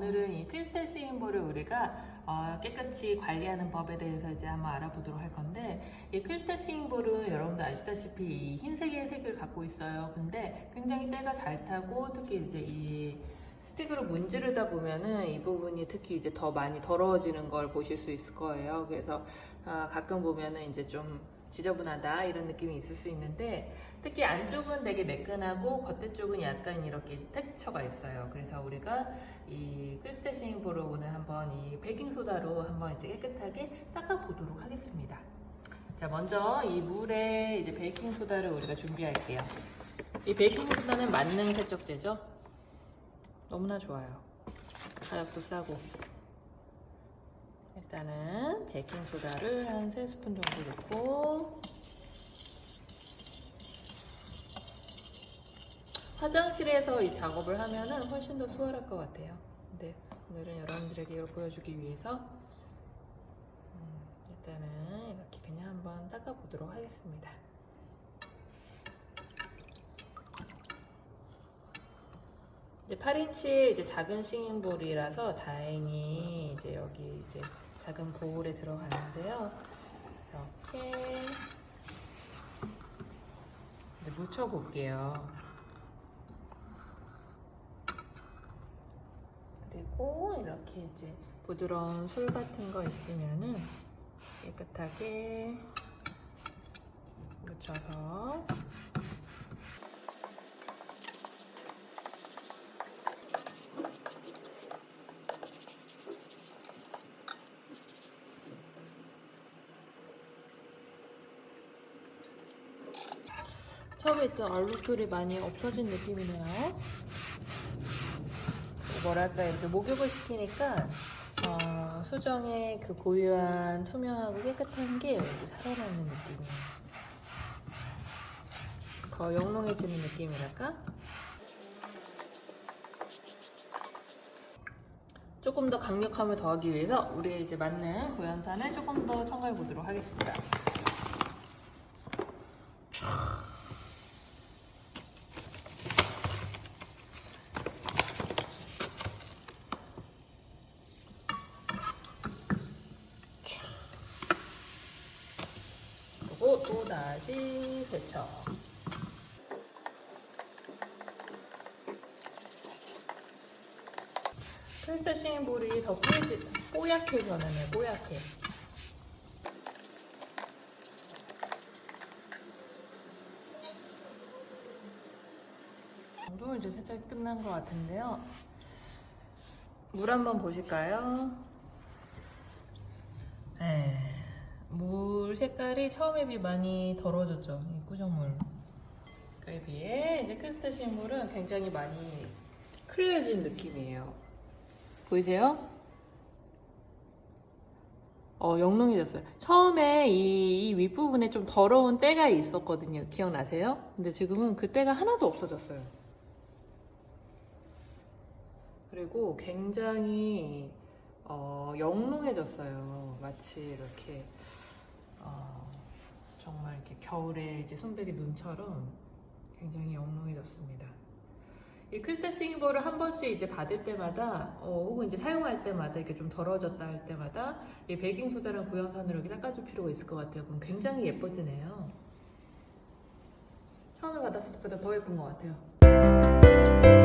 오늘은 이 필터 쉐인볼을 우리가 어, 깨끗이 관리하는 법에 대해서 이제 한번 알아보도록 할 건데 이 필터 쉐인볼은 여러분들 아시다시피 이 흰색의 색을 갖고 있어요. 근데 굉장히 때가 잘 타고 특히 이제 이 스틱으로 문지르다 보면은 이 부분이 특히 이제 더 많이 더러워지는 걸 보실 수 있을 거예요. 그래서 아, 가끔 보면은 이제 좀 지저분하다 이런 느낌이 있을 수 있는데 특히 안쪽은 되게 매끈하고 겉에 쪽은 약간 이렇게 텍스처가 있어요. 그래서 우리가 이 크리스테싱 볼을 오늘 한번 이 베이킹 소다로 한번 이제 깨끗하게 닦아 보도록 하겠습니다. 자, 먼저 이 물에 이제 베이킹 소다를 우리가 준비할게요. 이 베이킹 소다는 만능 세척제죠. 너무나 좋아요. 가격도 싸고. 일단은 베이킹 소다를 한 3스푼 정도 넣고 화장실에서 이 작업을 하면은 훨씬 더 수월할 것 같아요. 근데 오늘은 여러분들에게 이걸 보여주기 위해서 음, 일단은 이렇게 그냥 한번 닦아 보도록 하겠습니다. 이제 8인치의 이제 작은 싱잉볼이라서 다행히 이제 여기 이제 작은 보울에 들어가는데요. 이렇게 이제 묻혀 볼게요. 그리고 이렇게 이제 부드러운 솔 같은 거 있으면은 깨끗하게 묻혀서 처음에 있던 얼룩들이 많이 없어진 느낌이네요. 뭐랄까 이렇게 목욕을 시키니까 어, 수정의 그 고유한 투명하고 깨끗한 게 살아나는 느낌이에요. 더 영롱해지는 느낌이랄까? 조금 더 강력함을 더하기 위해서 우리 이제 맞는 구연산을 조금 더 첨가해 보도록 하겠습니다. 그리고 또 다시 세척. 프레스싱 볼이 더 뽀얘지, 뽀얗게 변하네, 뽀얗게. 정도 이제 세척이 끝난 것 같은데요. 물 한번 보실까요? 네. 물 색깔이 처음에 비해 많이 더러워졌죠. 이 꾸정물. 그에 비해 이제 크리스탈 물은 굉장히 많이 클리어진 느낌이에요. 보이세요? 어, 영롱해졌어요. 처음에 이, 이 윗부분에 좀 더러운 때가 있었거든요. 기억나세요? 근데 지금은 그 때가 하나도 없어졌어요. 그리고 굉장히 어, 영롱해졌어요. 마치 이렇게 어, 정말 이렇게 겨울에 이제 손베개 눈처럼 굉장히 영롱해졌습니다. 이 크리스탈 싱잉볼을 한 번씩 이제 받을 때마다 어, 혹은 이제 사용할 때마다 이렇게 좀 더러워졌다 할 때마다 이 베이킹 소다랑 구연산으로 이렇게 닦아줄 필요가 있을 것 같아요. 그럼 굉장히 예뻐지네요. 처음에 받았을 때보다 더 예쁜 것 같아요.